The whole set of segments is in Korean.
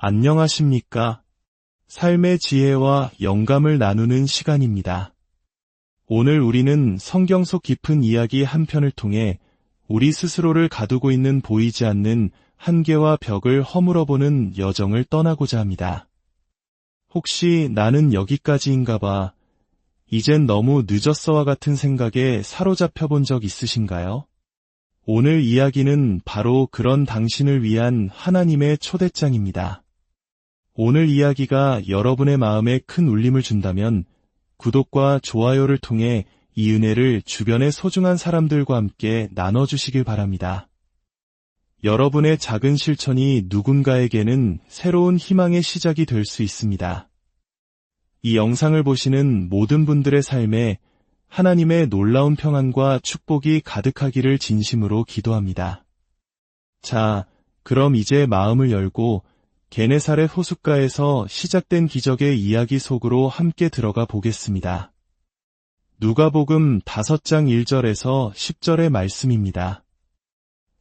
안녕하십니까? 삶의 지혜와 영감을 나누는 시간입니다. 오늘 우리는 성경 속 깊은 이야기 한 편을 통해 우리 스스로를 가두고 있는 보이지 않는 한계와 벽을 허물어보는 여정을 떠나고자 합니다. 혹시 나는 여기까지인가 봐. 이젠 너무 늦었어와 같은 생각에 사로잡혀 본 적 있으신가요? 오늘 이야기는 바로 그런 당신을 위한 하나님의 초대장입니다. 오늘 이야기가 여러분의 마음에 큰 울림을 준다면 구독과 좋아요를 통해 이 은혜를 주변의 소중한 사람들과 함께 나눠주시길 바랍니다. 여러분의 작은 실천이 누군가에게는 새로운 희망의 시작이 될 수 있습니다. 이 영상을 보시는 모든 분들의 삶에 하나님의 놀라운 평안과 축복이 가득하기를 진심으로 기도합니다. 자, 그럼 이제 마음을 열고 게네사렛 호숫가에서 시작된 기적의 이야기 속으로 함께 들어가 보겠습니다. 누가복음 5장 1절에서 10절의 말씀입니다.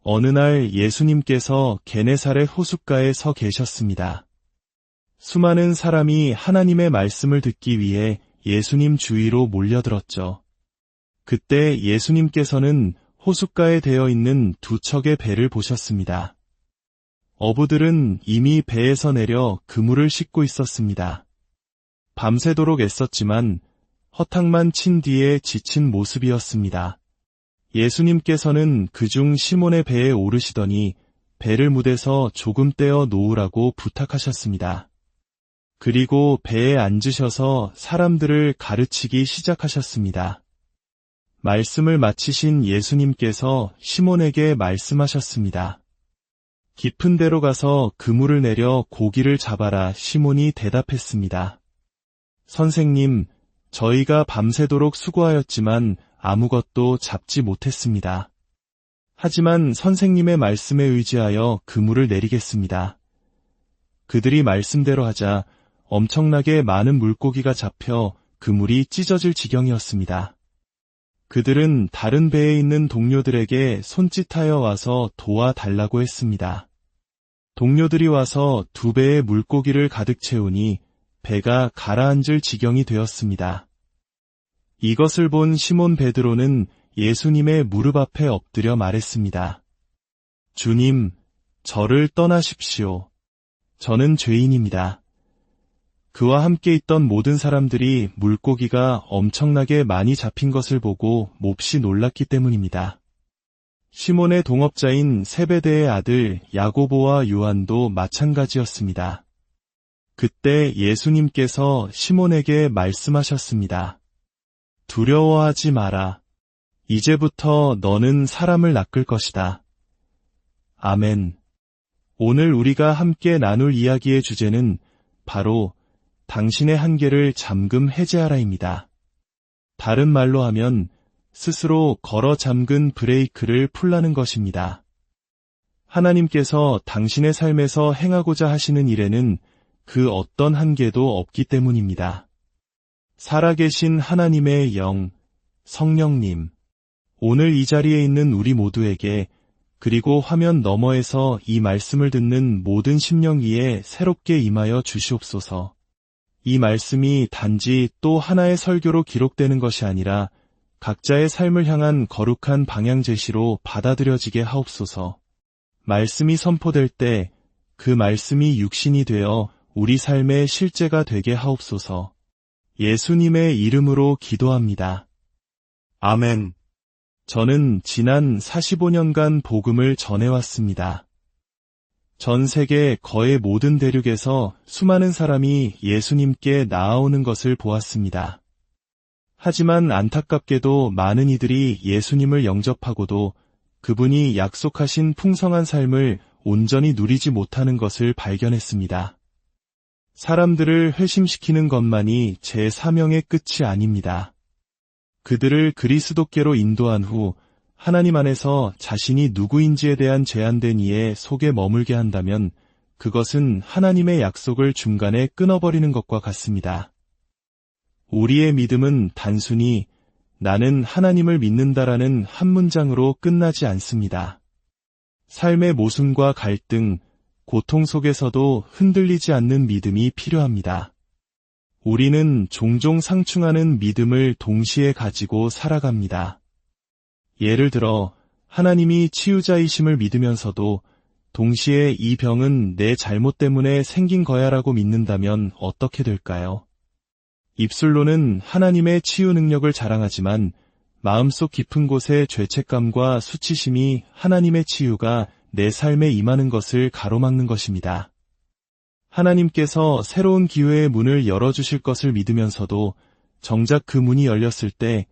어느 날 예수님께서 게네사렛 호숫가에 서 계셨습니다. 수많은 사람이 하나님의 말씀을 듣기 위해 예수님 주위로 몰려들었죠. 그때 예수님께서는 호숫가에 되어 있는 두 척의 배를 보셨습니다. 어부들은 이미 배에서 내려 그물을 싣고 있었습니다. 밤새도록 애썼지만 허탕만 친 뒤에 지친 모습이었습니다. 예수님께서는 그중 시몬의 배에 오르시더니 배를 무대서 조금 떼어 놓으라고 부탁하셨습니다. 그리고 배에 앉으셔서 사람들을 가르치기 시작하셨습니다. 말씀을 마치신 예수님께서 시몬에게 말씀하셨습니다. 깊은 데로 가서 그물을 내려 고기를 잡아라 시몬이 대답했습니다. 선생님, 저희가 밤새도록 수고하였지만 아무것도 잡지 못했습니다. 하지만 선생님의 말씀에 의지하여 그물을 내리겠습니다. 그들이 말씀대로 하자 엄청나게 많은 물고기가 잡혀 그물이 찢어질 지경이었습니다. 그들은 다른 배에 있는 동료들에게 손짓하여 와서 도와달라고 했습니다. 동료들이 와서 두 배의 물고기를 가득 채우니 배가 가라앉을 지경이 되었습니다. 이것을 본 시몬 베드로는 예수님의 무릎 앞에 엎드려 말했습니다. 주님, 저를 떠나십시오. 저는 죄인입니다. 그와 함께 있던 모든 사람들이 물고기가 엄청나게 많이 잡힌 것을 보고 몹시 놀랐기 때문입니다. 시몬의 동업자인 세베대의 아들 야고보와 요한도 마찬가지였습니다. 그때 예수님께서 시몬에게 말씀하셨습니다. 두려워하지 마라. 이제부터 너는 사람을 낚을 것이다. 아멘. 오늘 우리가 함께 나눌 이야기의 주제는 바로 당신의 한계를 잠금 해제하라입니다. 다른 말로 하면 스스로 걸어 잠근 브레이크를 풀라는 것입니다. 하나님께서 당신의 삶에서 행하고자 하시는 일에는 그 어떤 한계도 없기 때문입니다. 살아계신 하나님의 영, 성령님, 오늘 이 자리에 있는 우리 모두에게 그리고 화면 너머에서 이 말씀을 듣는 모든 심령 위에 새롭게 임하여 주시옵소서. 이 말씀이 단지 또 하나의 설교로 기록되는 것이 아니라 각자의 삶을 향한 거룩한 방향 제시로 받아들여지게 하옵소서. 말씀이 선포될 때 그 말씀이 육신이 되어 우리 삶의 실제가 되게 하옵소서. 예수님의 이름으로 기도합니다. 아멘. 저는 지난 45년간 복음을 전해왔습니다. 전 세계 거의 모든 대륙에서 수많은 사람이 예수님께 나아오는 것을 보았습니다. 하지만 안타깝게도 많은 이들이 예수님을 영접하고도 그분이 약속하신 풍성한 삶을 온전히 누리지 못하는 것을 발견했습니다. 사람들을 회심시키는 것만이 제 사명의 끝이 아닙니다. 그들을 그리스도께로 인도한 후 하나님 안에서 자신이 누구인지에 대한 제한된 이해 속에 머물게 한다면 그것은 하나님의 약속을 중간에 끊어버리는 것과 같습니다. 우리의 믿음은 단순히 나는 하나님을 믿는다라는 한 문장으로 끝나지 않습니다. 삶의 모순과 갈등, 고통 속에서도 흔들리지 않는 믿음이 필요합니다. 우리는 종종 상충하는 믿음을 동시에 가지고 살아갑니다. 예를 들어 하나님이 치유자이심을 믿으면서도 동시에 이 병은 내 잘못 때문에 생긴 거야라고 믿는다면 어떻게 될까요? 입술로는 하나님의 치유 능력을 자랑하지만 마음속 깊은 곳에 죄책감과 수치심이 하나님의 치유가 내 삶에 임하는 것을 가로막는 것입니다. 하나님께서 새로운 기회의 문을 열어주실 것을 믿으면서도 정작 그 문이 열렸을 때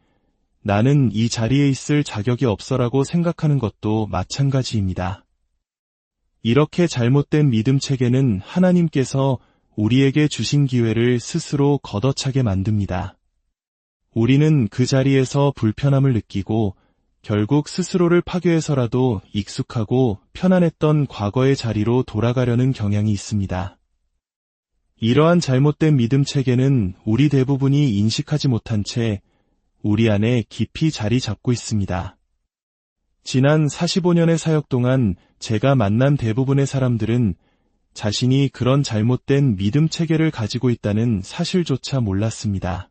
나는 이 자리에 있을 자격이 없어라고 생각하는 것도 마찬가지입니다. 이렇게 잘못된 믿음 체계는 하나님께서 우리에게 주신 기회를 스스로 걷어차게 만듭니다. 우리는 그 자리에서 불편함을 느끼고 결국 스스로를 파괴해서라도 익숙하고 편안했던 과거의 자리로 돌아가려는 경향이 있습니다. 이러한 잘못된 믿음 체계는 우리 대부분이 인식하지 못한 채 우리 안에 깊이 자리 잡고 있습니다. 지난 45년의 사역 동안 제가 만난 대부분의 사람들은 자신이 그런 잘못된 믿음 체계를 가지고 있다는 사실조차 몰랐습니다.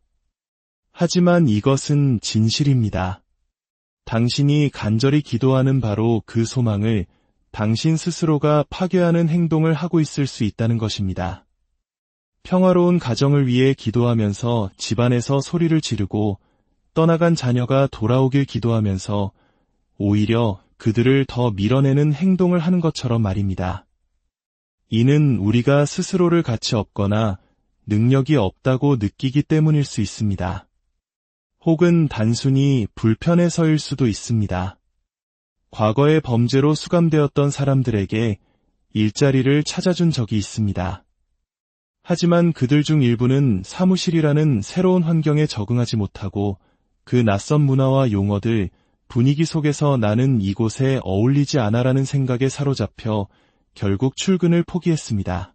하지만 이것은 진실입니다. 당신이 간절히 기도하는 바로 그 소망을 당신 스스로가 파괴하는 행동을 하고 있을 수 있다는 것입니다. 평화로운 가정을 위해 기도하면서 집안에서 소리를 지르고 떠나간 자녀가 돌아오길 기도하면서 오히려 그들을 더 밀어내는 행동을 하는 것처럼 말입니다. 이는 우리가 스스로를 가치 없거나 능력이 없다고 느끼기 때문일 수 있습니다. 혹은 단순히 불편해서일 수도 있습니다. 과거의 범죄로 수감되었던 사람들에게 일자리를 찾아준 적이 있습니다. 하지만 그들 중 일부는 사무실이라는 새로운 환경에 적응하지 못하고 그 낯선 문화와 용어들, 분위기 속에서 나는 이곳에 어울리지 않아라는 생각에 사로잡혀 결국 출근을 포기했습니다.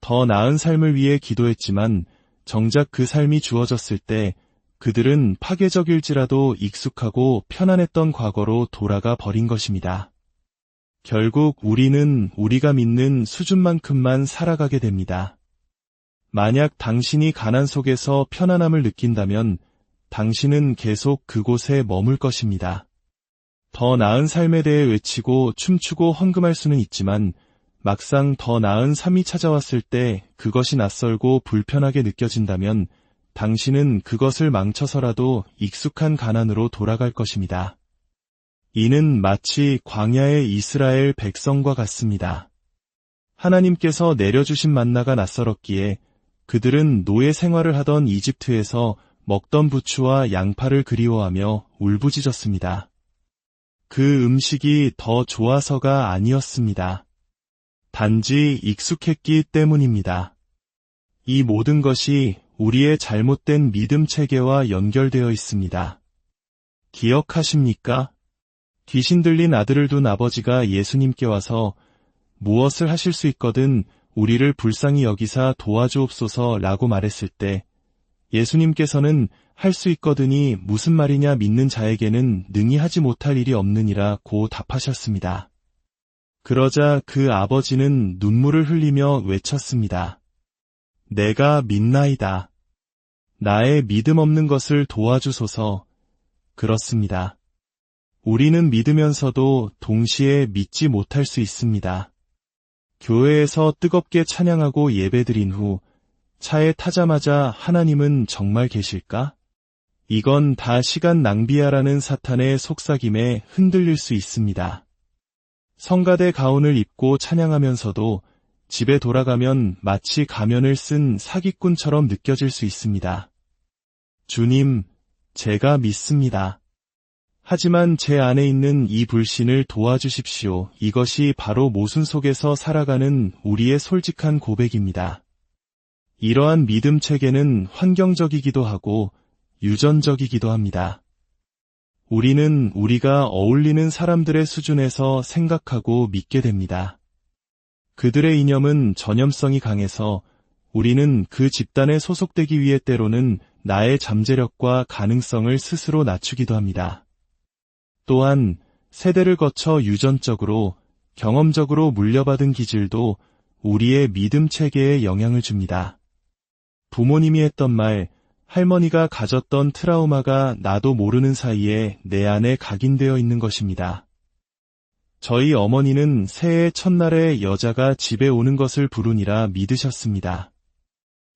더 나은 삶을 위해 기도했지만 정작 그 삶이 주어졌을 때 그들은 파괴적일지라도 익숙하고 편안했던 과거로 돌아가 버린 것입니다. 결국 우리는 우리가 믿는 수준만큼만 살아가게 됩니다. 만약 당신이 가난 속에서 편안함을 느낀다면 당신은 계속 그곳에 머물 것입니다. 더 나은 삶에 대해 외치고 춤추고 헌금할 수는 있지만 막상 더 나은 삶이 찾아왔을 때 그것이 낯설고 불편하게 느껴진다면 당신은 그것을 망쳐서라도 익숙한 가난으로 돌아갈 것입니다. 이는 마치 광야의 이스라엘 백성과 같습니다. 하나님께서 내려주신 만나가 낯설었기에 그들은 노예 생활을 하던 이집트에서 먹던 부추와 양파를 그리워하며 울부짖었습니다. 그 음식이 더 좋아서가 아니었습니다. 단지 익숙했기 때문입니다. 이 모든 것이 우리의 잘못된 믿음 체계와 연결되어 있습니다. 기억하십니까? 귀신 들린 아들을 둔 아버지가 예수님께 와서 무엇을 하실 수 있거든 우리를 불쌍히 여기사 도와주옵소서 라고 말했을 때 예수님께서는 할 수 있거든이 무슨 말이냐 믿는 자에게는 능히 하지 못할 일이 없느니라 고 답하셨습니다. 그러자 그 아버지는 눈물을 흘리며 외쳤습니다. 내가 믿나이다. 나의 믿음 없는 것을 도와주소서. 그렇습니다. 우리는 믿으면서도 동시에 믿지 못할 수 있습니다. 교회에서 뜨겁게 찬양하고 예배드린 후 차에 타자마자 하나님은 정말 계실까? 이건 다 시간 낭비야라는 사탄의 속삭임에 흔들릴 수 있습니다. 성가대 가운을 입고 찬양하면서도 집에 돌아가면 마치 가면을 쓴 사기꾼처럼 느껴질 수 있습니다. 주님, 제가 믿습니다. 하지만 제 안에 있는 이 불신을 도와주십시오. 이것이 바로 모순 속에서 살아가는 우리의 솔직한 고백입니다. 이러한 믿음 체계는 환경적이기도 하고 유전적이기도 합니다. 우리는 우리가 어울리는 사람들의 수준에서 생각하고 믿게 됩니다. 그들의 이념은 전염성이 강해서 우리는 그 집단에 소속되기 위해 때로는 나의 잠재력과 가능성을 스스로 낮추기도 합니다. 또한 세대를 거쳐 유전적으로 경험적으로 물려받은 기질도 우리의 믿음 체계에 영향을 줍니다. 부모님이 했던 말, 할머니가 가졌던 트라우마가 나도 모르는 사이에 내 안에 각인되어 있는 것입니다. 저희 어머니는 새해 첫날에 여자가 집에 오는 것을 부르니라 믿으셨습니다.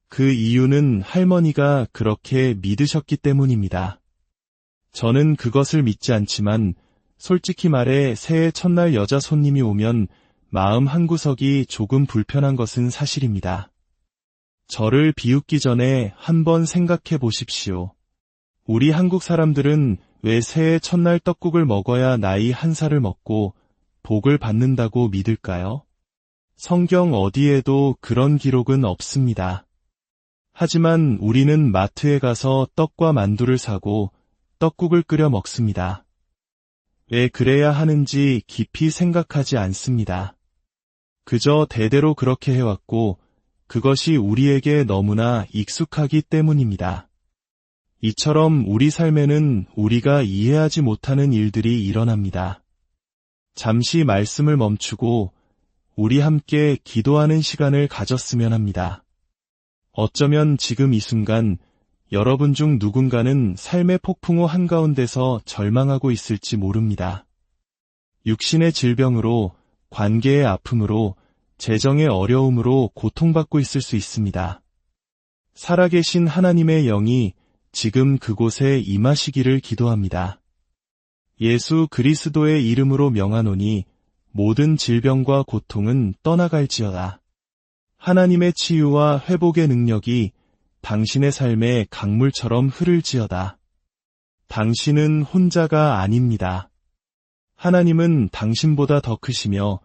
그 이유는 할머니가 그렇게 믿으셨기 때문입니다. 저는 그것을 믿지 않지만 솔직히 말해 새해 첫날 여자 손님이 오면 마음 한구석이 조금 불편한 것은 사실입니다. 저를 비웃기 전에 한번 생각해 보십시오. 우리 한국 사람들은 왜 새해 첫날 떡국을 먹어야 나이 한 살을 먹고 복을 받는다고 믿을까요? 성경 어디에도 그런 기록은 없습니다. 하지만 우리는 마트에 가서 떡과 만두를 사고 떡국을 끓여 먹습니다. 왜 그래야 하는지 깊이 생각하지 않습니다. 그저 대대로 그렇게 해왔고 그것이 우리에게 너무나 익숙하기 때문입니다. 이처럼 우리 삶에는 우리가 이해하지 못하는 일들이 일어납니다. 잠시 말씀을 멈추고 우리 함께 기도하는 시간을 가졌으면 합니다. 어쩌면 지금 이 순간 여러분 중 누군가는 삶의 폭풍우 한가운데서 절망하고 있을지 모릅니다. 육신의 질병으로, 관계의 아픔으로, 재정의 어려움으로 고통받고 있을 수 있습니다. 살아계신 하나님의 영이 지금 그곳에 임하시기를 기도합니다. 예수 그리스도의 이름으로 명하노니 모든 질병과 고통은 떠나갈지어다. 하나님의 치유와 회복의 능력이 당신의 삶에 강물처럼 흐를지어다. 당신은 혼자가 아닙니다. 하나님은 당신보다 더 크시며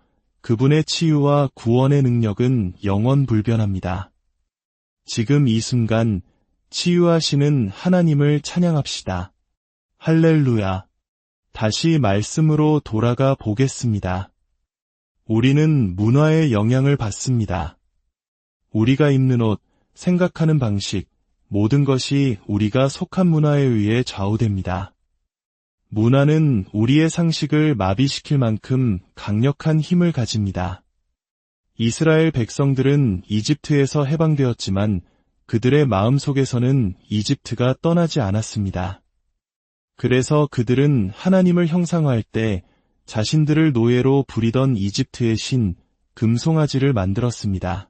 그분의 치유와 구원의 능력은 영원 불변합니다. 지금 이 순간 치유하시는 하나님을 찬양합시다. 할렐루야. 다시 말씀으로 돌아가 보겠습니다. 우리는 문화의 영향을 받습니다. 우리가 입는 옷, 생각하는 방식, 모든 것이 우리가 속한 문화에 의해 좌우됩니다. 문화는 우리의 상식을 마비시킬 만큼 강력한 힘을 가집니다. 이스라엘 백성들은 이집트에서 해방되었지만 그들의 마음 속에서는 이집트가 떠나지 않았습니다. 그래서 그들은 하나님을 형상화할 때 자신들을 노예로 부리던 이집트의 신, 금송아지를 만들었습니다.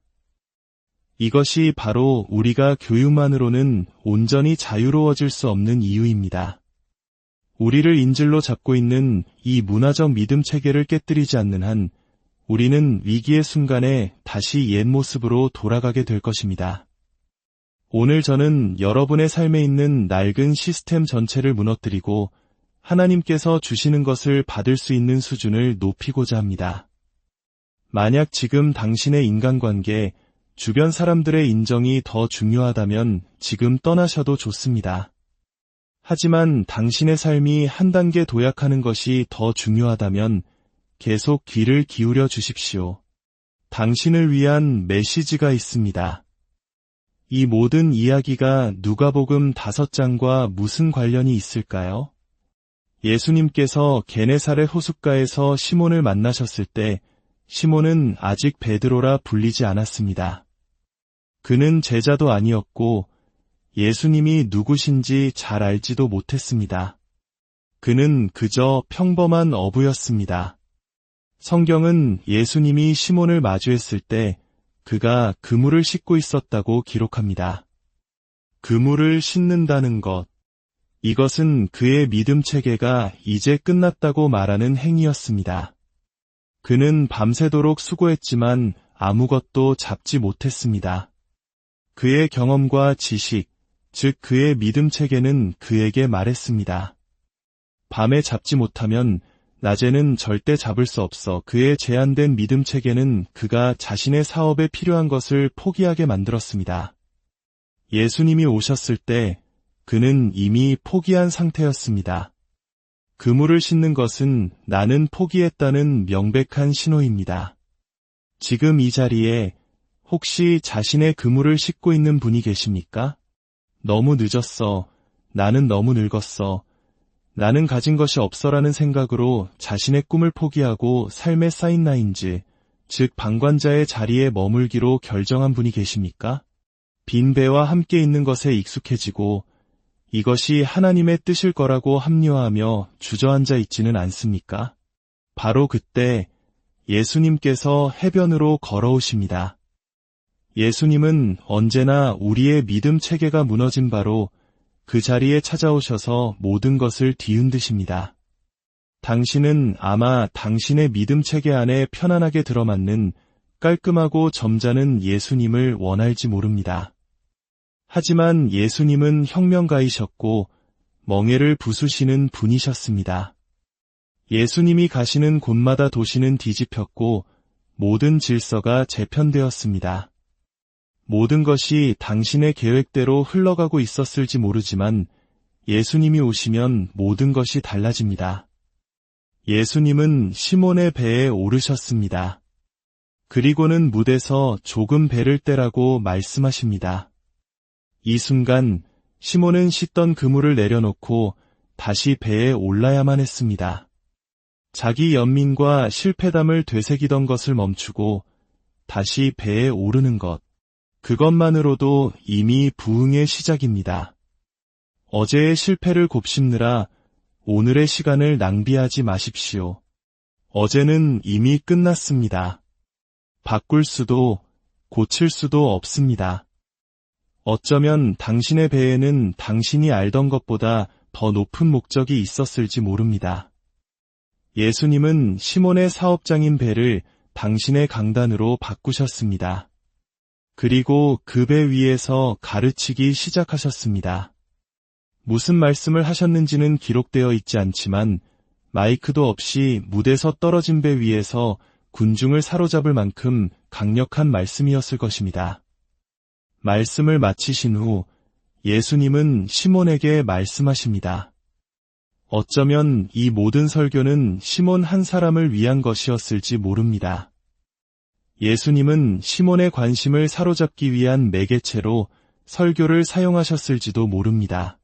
이것이 바로 우리가 교육만으로는 온전히 자유로워질 수 없는 이유입니다. 우리를 인질로 잡고 있는 이 문화적 믿음 체계를 깨뜨리지 않는 한 우리는 위기의 순간에 다시 옛 모습으로 돌아가게 될 것입니다. 오늘 저는 여러분의 삶에 있는 낡은 시스템 전체를 무너뜨리고 하나님께서 주시는 것을 받을 수 있는 수준을 높이고자 합니다. 만약 지금 당신의 인간관계, 주변 사람들의 인정이 더 중요하다면 지금 떠나셔도 좋습니다. 하지만 당신의 삶이 한 단계 도약하는 것이 더 중요하다면 계속 귀를 기울여 주십시오. 당신을 위한 메시지가 있습니다. 이 모든 이야기가 누가복음 다섯 장과 무슨 관련이 있을까요? 예수님께서 게네사렛 호숫가에서 시몬을 만나셨을 때 시몬은 아직 베드로라 불리지 않았습니다. 그는 제자도 아니었고 예수님이 누구신지 잘 알지도 못했습니다. 그는 그저 평범한 어부였습니다. 성경은 예수님이 시몬을 마주했을 때 그가 그물을 싣고 있었다고 기록합니다. 그물을 싣는다는 것. 이것은 그의 믿음 체계가 이제 끝났다고 말하는 행위였습니다. 그는 밤새도록 수고했지만 아무것도 잡지 못했습니다. 그의 경험과 지식, 즉 그의 믿음 체계는 그에게 말했습니다. 밤에 잡지 못하면 낮에는 절대 잡을 수 없어 그의 제한된 믿음 체계는 그가 자신의 사업에 필요한 것을 포기하게 만들었습니다. 예수님이 오셨을 때 그는 이미 포기한 상태였습니다. 그물을 싣는 것은 나는 포기했다는 명백한 신호입니다. 지금 이 자리에 혹시 자신의 그물을 싣고 있는 분이 계십니까? 너무 늦었어. 나는 너무 늙었어. 나는 가진 것이 없어라는 생각으로 자신의 꿈을 포기하고 삶의 사인라인즈, 즉 방관자의 자리에 머물기로 결정한 분이 계십니까? 빈 배와 함께 있는 것에 익숙해지고 이것이 하나님의 뜻일 거라고 합리화하며 주저앉아 있지는 않습니까? 바로 그때 예수님께서 해변으로 걸어오십니다. 예수님은 언제나 우리의 믿음 체계가 무너진 바로 그 자리에 찾아오셔서 모든 것을 뒤흔드십니다. 당신은 아마 당신의 믿음 체계 안에 편안하게 들어맞는 깔끔하고 점잖은 예수님을 원할지 모릅니다. 하지만 예수님은 혁명가이셨고 멍해를 부수시는 분이셨습니다. 예수님이 가시는 곳마다 도시는 뒤집혔고 모든 질서가 재편되었습니다. 모든 것이 당신의 계획대로 흘러가고 있었을지 모르지만 예수님이 오시면 모든 것이 달라집니다. 예수님은 시몬의 배에 오르셨습니다. 그리고는 무대서 조금 배를 떼라고 말씀하십니다. 이 순간 시몬은 씻던 그물을 내려놓고 다시 배에 올라야만 했습니다. 자기 연민과 실패담을 되새기던 것을 멈추고 다시 배에 오르는 것. 그것만으로도 이미 부흥의 시작입니다. 어제의 실패를 곱씹느라 오늘의 시간을 낭비하지 마십시오. 어제는 이미 끝났습니다. 바꿀 수도 고칠 수도 없습니다. 어쩌면 당신의 배에는 당신이 알던 것보다 더 높은 목적이 있었을지 모릅니다. 예수님은 시몬의 사업장인 배를 당신의 강단으로 바꾸셨습니다. 그리고 그배 위에서 가르치기 시작하셨습니다. 무슨 말씀을 하셨는지는 기록되어 있지 않지만 마이크도 없이 무대서 떨어진 배 위에서 군중을 사로잡을 만큼 강력한 말씀이었을 것입니다. 말씀을 마치신 후 예수님은 시몬에게 말씀하십니다. 어쩌면 이 모든 설교는 시몬 한 사람을 위한 것이었을지 모릅니다. 예수님은 시몬의 관심을 사로잡기 위한 매개체로 설교를 사용하셨을지도 모릅니다.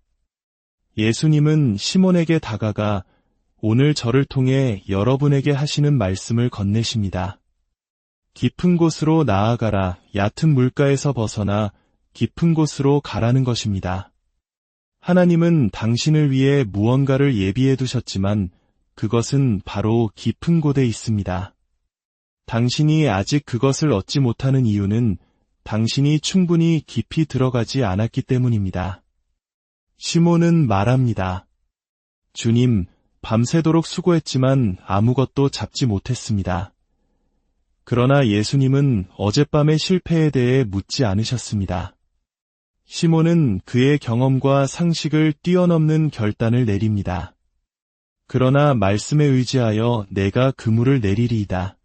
예수님은 시몬에게 다가가 오늘 저를 통해 여러분에게 하시는 말씀을 건네십니다. 깊은 곳으로 나아가라 얕은 물가에서 벗어나 깊은 곳으로 가라는 것입니다. 하나님은 당신을 위해 무언가를 예비해 두셨지만 그것은 바로 깊은 곳에 있습니다. 당신이 아직 그것을 얻지 못하는 이유는 당신이 충분히 깊이 들어가지 않았기 때문입니다. 시몬은 말합니다. 주님, 밤새도록 수고했지만 아무것도 잡지 못했습니다. 그러나 예수님은 어젯밤의 실패에 대해 묻지 않으셨습니다. 시몬은 그의 경험과 상식을 뛰어넘는 결단을 내립니다. 그러나 말씀에 의지하여 내가 그물을 내리리이다.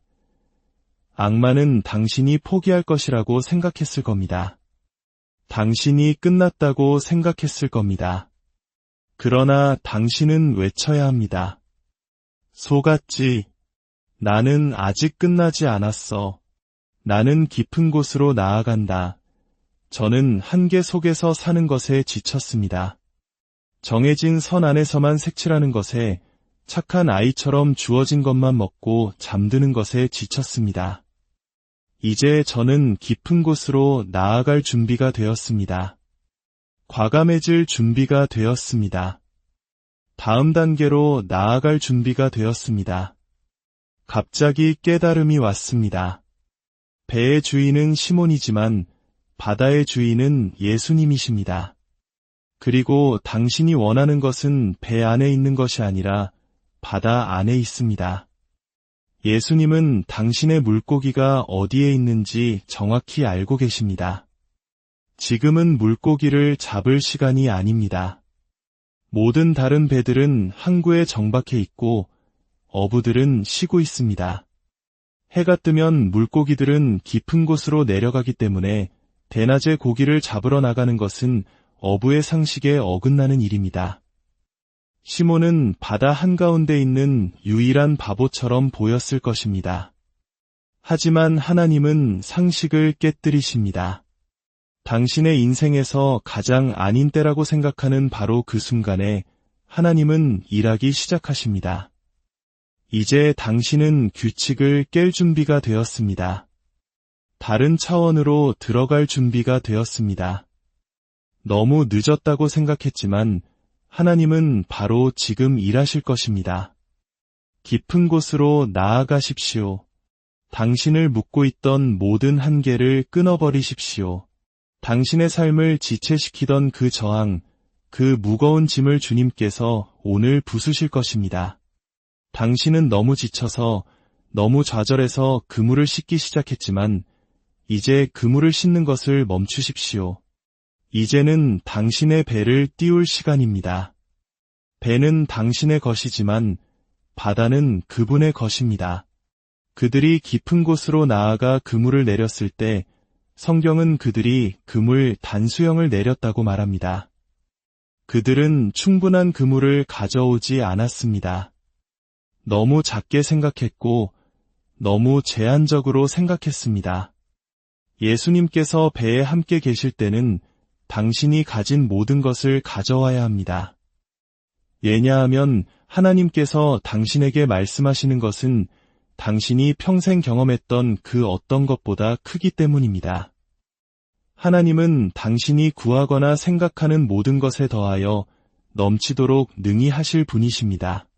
악마는 당신이 포기할 것이라고 생각했을 겁니다. 당신이 끝났다고 생각했을 겁니다. 그러나 당신은 외쳐야 합니다. 속았지. 나는 아직 끝나지 않았어. 나는 깊은 곳으로 나아간다. 저는 한계 속에서 사는 것에 지쳤습니다. 정해진 선 안에서만 색칠하는 것에 착한 아이처럼 주어진 것만 먹고 잠드는 것에 지쳤습니다. 이제 저는 깊은 곳으로 나아갈 준비가 되었습니다. 과감해질 준비가 되었습니다. 다음 단계로 나아갈 준비가 되었습니다. 갑자기 깨달음이 왔습니다. 배의 주인은 시몬이지만 바다의 주인은 예수님이십니다. 그리고 당신이 원하는 것은 배 안에 있는 것이 아니라 바다 안에 있습니다. 예수님은 당신의 물고기가 어디에 있는지 정확히 알고 계십니다. 지금은 물고기를 잡을 시간이 아닙니다. 모든 다른 배들은 항구에 정박해 있고 어부들은 쉬고 있습니다. 해가 뜨면 물고기들은 깊은 곳으로 내려가기 때문에 대낮에 고기를 잡으러 나가는 것은 어부의 상식에 어긋나는 일입니다. 시몬은 바다 한가운데 있는 유일한 바보처럼 보였을 것입니다. 하지만 하나님은 상식을 깨뜨리십니다. 당신의 인생에서 가장 아닌 때라고 생각하는 바로 그 순간에 하나님은 일하기 시작하십니다. 이제 당신은 규칙을 깰 준비가 되었습니다. 다른 차원으로 들어갈 준비가 되었습니다. 너무 늦었다고 생각했지만 하나님은 바로 지금 일하실 것입니다. 깊은 곳으로 나아가십시오. 당신을 묶고 있던 모든 한계를 끊어버리십시오. 당신의 삶을 지체시키던 그 저항, 그 무거운 짐을 주님께서 오늘 부수실 것입니다. 당신은 너무 지쳐서 너무 좌절해서 그물을 씻기 시작했지만 이제 그물을 씻는 것을 멈추십시오. 이제는 당신의 배를 띄울 시간입니다. 배는 당신의 것이지만 바다는 그분의 것입니다. 그들이 깊은 곳으로 나아가 그물을 내렸을 때 성경은 그들이 그물 단수형을 내렸다고 말합니다. 그들은 충분한 그물을 가져오지 않았습니다. 너무 작게 생각했고 너무 제한적으로 생각했습니다. 예수님께서 배에 함께 계실 때는 당신이 가진 모든 것을 가져와야 합니다. 왜냐하면 하나님께서 당신에게 말씀하시는 것은 당신이 평생 경험했던 그 어떤 것보다 크기 때문입니다. 하나님은 당신이 구하거나 생각하는 모든 것에 더하여 넘치도록 능히 하실 분이십니다.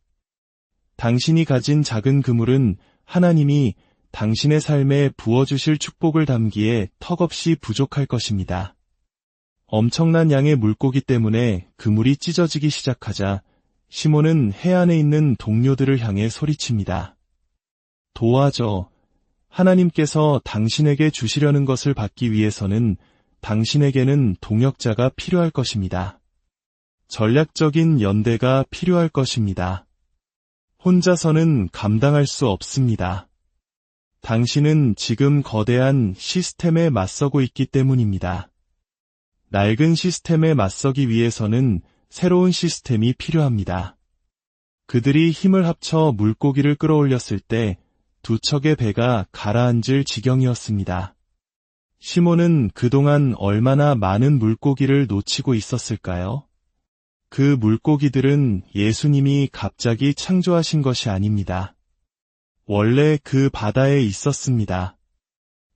당신이 가진 작은 그물은 하나님이 당신의 삶에 부어주실 축복을 담기에 턱없이 부족할 것입니다. 엄청난 양의 물고기 때문에 그물이 찢어지기 시작하자 시몬은 해안에 있는 동료들을 향해 소리칩니다. 도와줘. 하나님께서 당신에게 주시려는 것을 받기 위해서는 당신에게는 동역자가 필요할 것입니다. 전략적인 연대가 필요할 것입니다. 혼자서는 감당할 수 없습니다. 당신은 지금 거대한 시스템에 맞서고 있기 때문입니다. 낡은 시스템에 맞서기 위해서는 새로운 시스템이 필요합니다. 그들이 힘을 합쳐 물고기를 끌어올렸을 때 두 척의 배가 가라앉을 지경이었습니다. 시몬은 그동안 얼마나 많은 물고기를 놓치고 있었을까요? 그 물고기들은 예수님이 갑자기 창조하신 것이 아닙니다. 원래 그 바다에 있었습니다.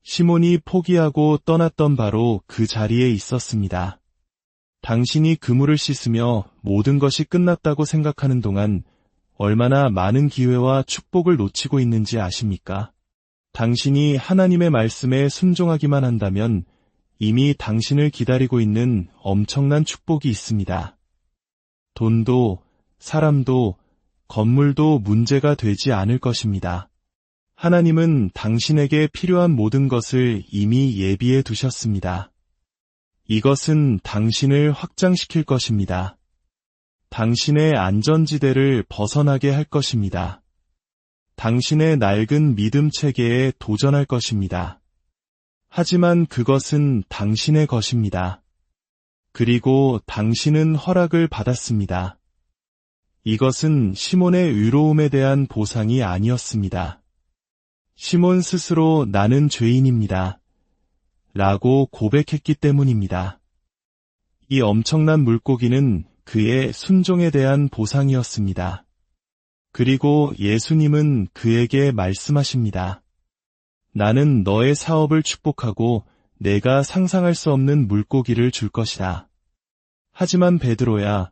시몬이 포기하고 떠났던 바로 그 자리에 있었습니다. 당신이 그물을 씻으며 모든 것이 끝났다고 생각하는 동안 얼마나 많은 기회와 축복을 놓치고 있는지 아십니까? 당신이 하나님의 말씀에 순종하기만 한다면 이미 당신을 기다리고 있는 엄청난 축복이 있습니다. 돈도, 사람도, 건물도 문제가 되지 않을 것입니다. 하나님은 당신에게 필요한 모든 것을 이미 예비해 두셨습니다. 이것은 당신을 확장시킬 것입니다. 당신의 안전지대를 벗어나게 할 것입니다. 당신의 낡은 믿음 체계에 도전할 것입니다. 하지만 그것은 당신의 것입니다. 그리고 당신은 허락을 받았습니다. 이것은 시몬의 의로움에 대한 보상이 아니었습니다. 시몬 스스로 나는 죄인입니다. 라고 고백했기 때문입니다. 이 엄청난 물고기는 그의 순종에 대한 보상이었습니다. 그리고 예수님은 그에게 말씀하십니다. 나는 너의 사업을 축복하고 내가 상상할 수 없는 물고기를 줄 것이다. 하지만 베드로야,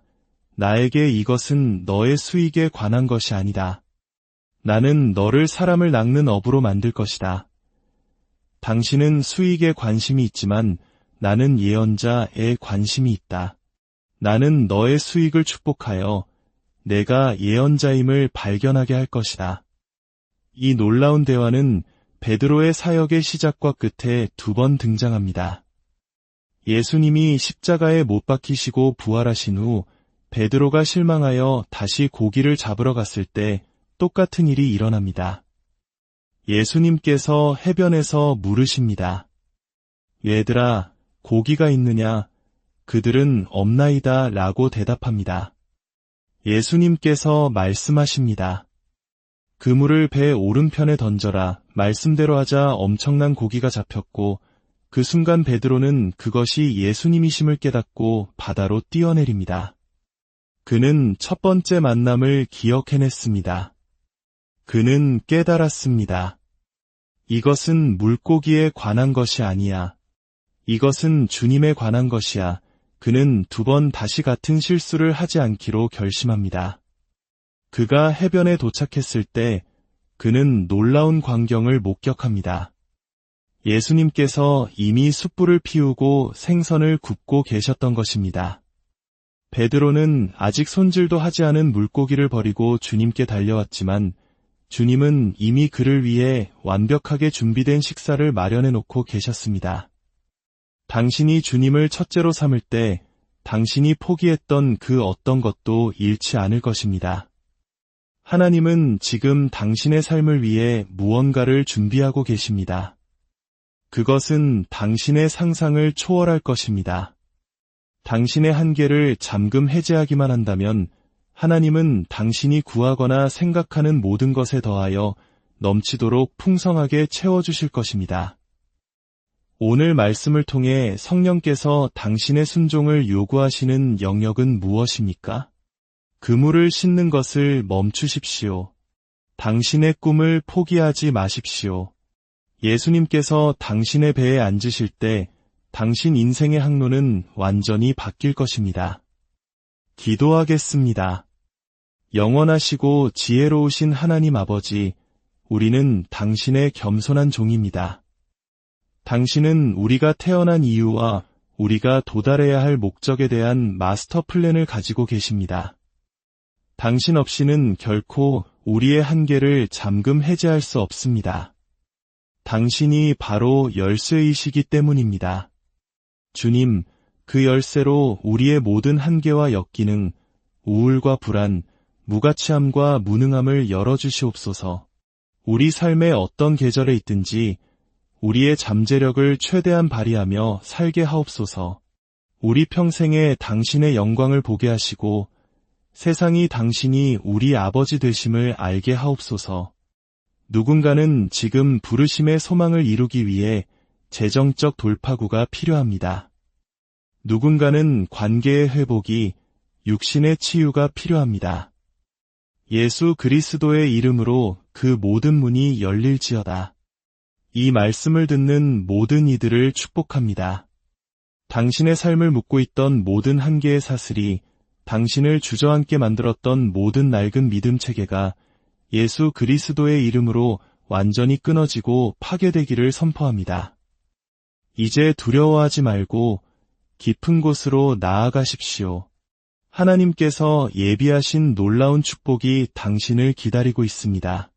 나에게 이것은 너의 수익에 관한 것이 아니다. 나는 너를 사람을 낚는 업으로 만들 것이다. 당신은 수익에 관심이 있지만 나는 예언자에 관심이 있다. 나는 너의 수익을 축복하여 내가 예언자임을 발견하게 할 것이다. 이 놀라운 대화는 베드로의 사역의 시작과 끝에 두 번 등장합니다. 예수님이 십자가에 못 박히시고 부활하신 후 베드로가 실망하여 다시 고기를 잡으러 갔을 때 똑같은 일이 일어납니다. 예수님께서 해변에서 물으십니다. 얘들아, 고기가 있느냐? 그들은 없나이다 라고 대답합니다. 예수님께서 말씀하십니다. 그물을 배 오른편에 던져라 말씀대로 하자 엄청난 고기가 잡혔고 그 순간 베드로는 그것이 예수님이심을 깨닫고 바다로 뛰어내립니다. 그는 첫 번째 만남을 기억해냈습니다. 그는 깨달았습니다. 이것은 물고기에 관한 것이 아니야. 이것은 주님에 관한 것이야. 그는 두 번 다시 같은 실수를 하지 않기로 결심합니다. 그가 해변에 도착했을 때 그는 놀라운 광경을 목격합니다. 예수님께서 이미 숯불을 피우고 생선을 굽고 계셨던 것입니다. 베드로는 아직 손질도 하지 않은 물고기를 버리고 주님께 달려왔지만 주님은 이미 그를 위해 완벽하게 준비된 식사를 마련해 놓고 계셨습니다. 당신이 주님을 첫째로 삼을 때 당신이 포기했던 그 어떤 것도 잃지 않을 것입니다. 하나님은 지금 당신의 삶을 위해 무언가를 준비하고 계십니다. 그것은 당신의 상상을 초월할 것입니다. 당신의 한계를 잠금 해제하기만 한다면 하나님은 당신이 구하거나 생각하는 모든 것에 더하여 넘치도록 풍성하게 채워주실 것입니다. 오늘 말씀을 통해 성령께서 당신의 순종을 요구하시는 영역은 무엇입니까? 그물을 싣는 것을 멈추십시오. 당신의 꿈을 포기하지 마십시오. 예수님께서 당신의 배에 앉으실 때 당신 인생의 항로는 완전히 바뀔 것입니다. 기도하겠습니다. 영원하시고 지혜로우신 하나님 아버지, 우리는 당신의 겸손한 종입니다. 당신은 우리가 태어난 이유와 우리가 도달해야 할 목적에 대한 마스터 플랜을 가지고 계십니다. 당신 없이는 결코 우리의 한계를 잠금 해제할 수 없습니다. 당신이 바로 열쇠이시기 때문입니다. 주님, 그 열쇠로 우리의 모든 한계와 역기능, 우울과 불안, 무가치함과 무능함을 열어주시옵소서. 우리 삶의 어떤 계절에 있든지 우리의 잠재력을 최대한 발휘하며 살게 하옵소서. 우리 평생에 당신의 영광을 보게 하시고 세상이 당신이 우리 아버지 되심을 알게 하옵소서. 누군가는 지금 부르심의 소망을 이루기 위해 재정적 돌파구가 필요합니다. 누군가는 관계의 회복이 육신의 치유가 필요합니다. 예수 그리스도의 이름으로 그 모든 문이 열릴지어다. 이 말씀을 듣는 모든 이들을 축복합니다. 당신의 삶을 묻고 있던 모든 한계의 사슬이 당신을 주저앉게 만들었던 모든 낡은 믿음 체계가 예수 그리스도의 이름으로 완전히 끊어지고 파괴되기를 선포합니다. 이제 두려워하지 말고 깊은 곳으로 나아가십시오. 하나님께서 예비하신 놀라운 축복이 당신을 기다리고 있습니다.